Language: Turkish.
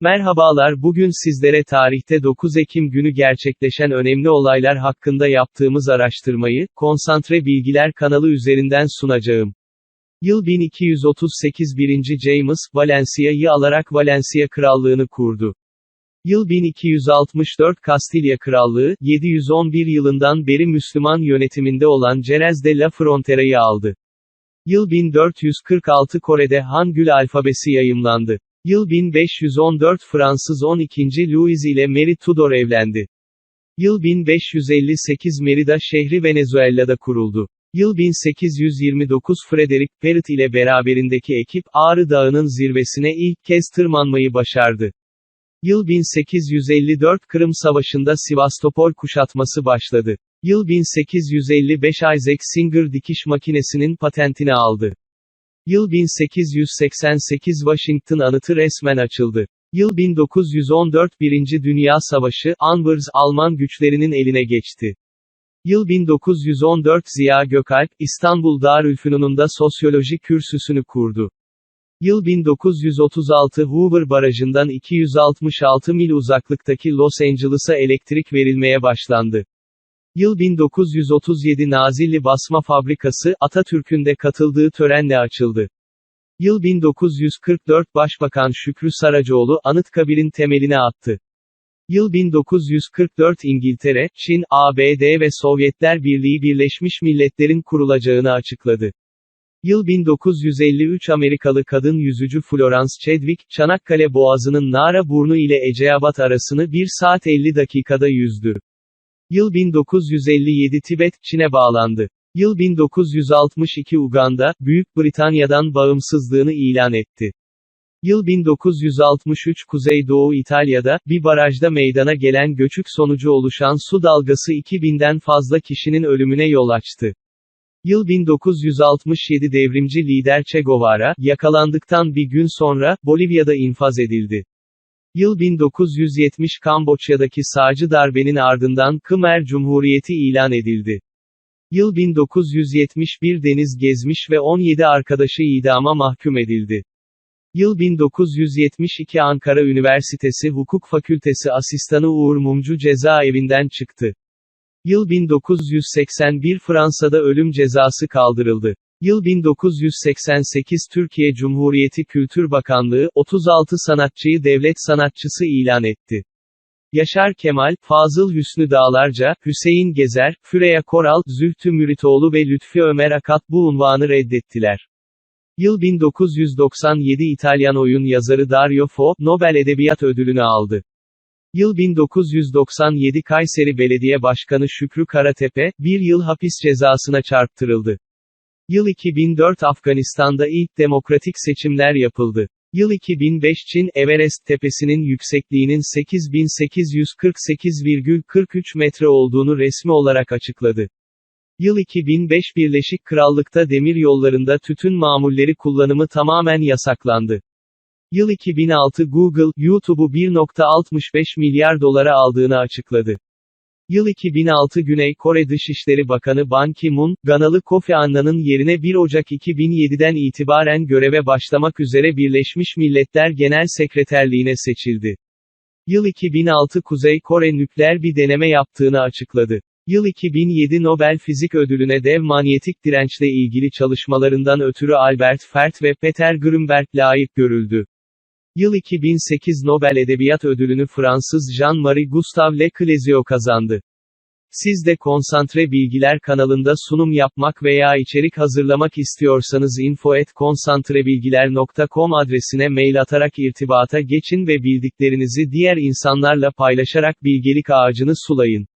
Merhabalar bugün sizlere tarihte 9 Ekim günü gerçekleşen önemli olaylar hakkında yaptığımız araştırmayı, Konsantre Bilgiler kanalı üzerinden sunacağım. Yıl 1238 1. James, Valencia'yı alarak Valencia Krallığını kurdu. Yıl 1264 Kastilya Krallığı, 711 yılından beri Müslüman yönetiminde olan Jerez de la Frontera'yı aldı. Yıl 1446 Kore'de Hangül alfabesi yayımlandı. Yıl 1514 Fransız 12. Louis ile Mary Tudor evlendi. Yıl 1558 Merida şehri Venezuela'da kuruldu. Yıl 1829 Frederick Perrot ile beraberindeki ekip Ağrı Dağı'nın zirvesine ilk kez tırmanmayı başardı. Yıl 1854 Kırım Savaşı'nda Sivastopol kuşatması başladı. Yıl 1855 Isaac Singer dikiş makinesinin patentini aldı. Yıl 1888 Washington anıtı resmen açıldı. Yıl 1914 Birinci Dünya Savaşı, Anvers, Alman güçlerinin eline geçti. Yıl 1914 Ziya Gökalp, İstanbul Darülfünun'unda sosyoloji kürsüsünü kurdu. Yıl 1936 Hoover Barajı'ndan 266 mil uzaklıktaki Los Angeles'a elektrik verilmeye başlandı. Yıl 1937 Nazilli Basma Fabrikası, Atatürk'ün de katıldığı törenle açıldı. Yıl 1944 Başbakan Şükrü Saracoğlu, Anıtkabir'in temelini attı. Yıl 1944 İngiltere, Çin, ABD ve Sovyetler Birliği Birleşmiş Milletler'in kurulacağını açıkladı. Yıl 1953 Amerikalı kadın yüzücü Florence Chadwick, Çanakkale Boğazı'nın Nara Burnu ile Eceabat arasını 1 saat 50 dakikada yüzdü. Yıl 1957 Tibet, Çin'e bağlandı. Yıl 1962 Uganda, Büyük Britanya'dan bağımsızlığını ilan etti. Yıl 1963 Kuzeydoğu İtalya'da, bir barajda meydana gelen göçük sonucu oluşan su dalgası 2000'den fazla kişinin ölümüne yol açtı. Yıl 1967 devrimci lider Che Guevara, yakalandıktan bir gün sonra, Bolivya'da infaz edildi. Yıl 1970 Kamboçya'daki sağcı darbenin ardından Khmer Cumhuriyeti ilan edildi. Yıl 1971 Deniz Gezmiş ve 17 arkadaşı idama mahkum edildi. Yıl 1972 Ankara Üniversitesi Hukuk Fakültesi asistanı Uğur Mumcu cezaevinden çıktı. Yıl 1981 Fransa'da ölüm cezası kaldırıldı. Yıl 1988 Türkiye Cumhuriyeti Kültür Bakanlığı, 36 sanatçıyı devlet sanatçısı ilan etti. Yaşar Kemal, Fazıl Hüsnü Dağlarca, Hüseyin Gezer, Füreya Koral, Zühtü Müritoğlu ve Lütfi Ömer Akat bu unvanı reddettiler. Yıl 1997 İtalyan oyun yazarı Dario Fo, Nobel Edebiyat Ödülünü aldı. Yıl 1997 Kayseri Belediye Başkanı Şükrü Karatepe, bir yıl hapis cezasına çarptırıldı. Yıl 2004 Afganistan'da ilk demokratik seçimler yapıldı. Yıl 2005 Çin, Everest tepesinin yüksekliğinin 8848,43 metre olduğunu resmi olarak açıkladı. Yıl 2005 Birleşik Krallık'ta demir yollarında tütün mamulleri kullanımı tamamen yasaklandı. Yıl 2006 Google, YouTube'u 1.65 milyar dolara aldığını açıkladı. Yıl 2006 Güney Kore Dışişleri Bakanı Ban Ki-moon, Ganalı Kofi Annan'ın yerine 1 Ocak 2007'den itibaren göreve başlamak üzere Birleşmiş Milletler Genel Sekreterliğine seçildi. Yıl 2006 Kuzey Kore nükleer bir deneme yaptığını açıkladı. Yıl 2007 Nobel Fizik Ödülüne dev manyetik dirençle ilgili çalışmalarından ötürü Albert Fert ve Peter Grünberg layık görüldü. Yıl 2008 Nobel Edebiyat Ödülünü Fransız Jean-Marie Gustave Le Clésio kazandı. Siz de Konsantre Bilgiler kanalında sunum yapmak veya içerik hazırlamak istiyorsanız info@konsantrebilgiler.com adresine mail atarak irtibata geçin ve bildiklerinizi diğer insanlarla paylaşarak bilgelik ağacını sulayın.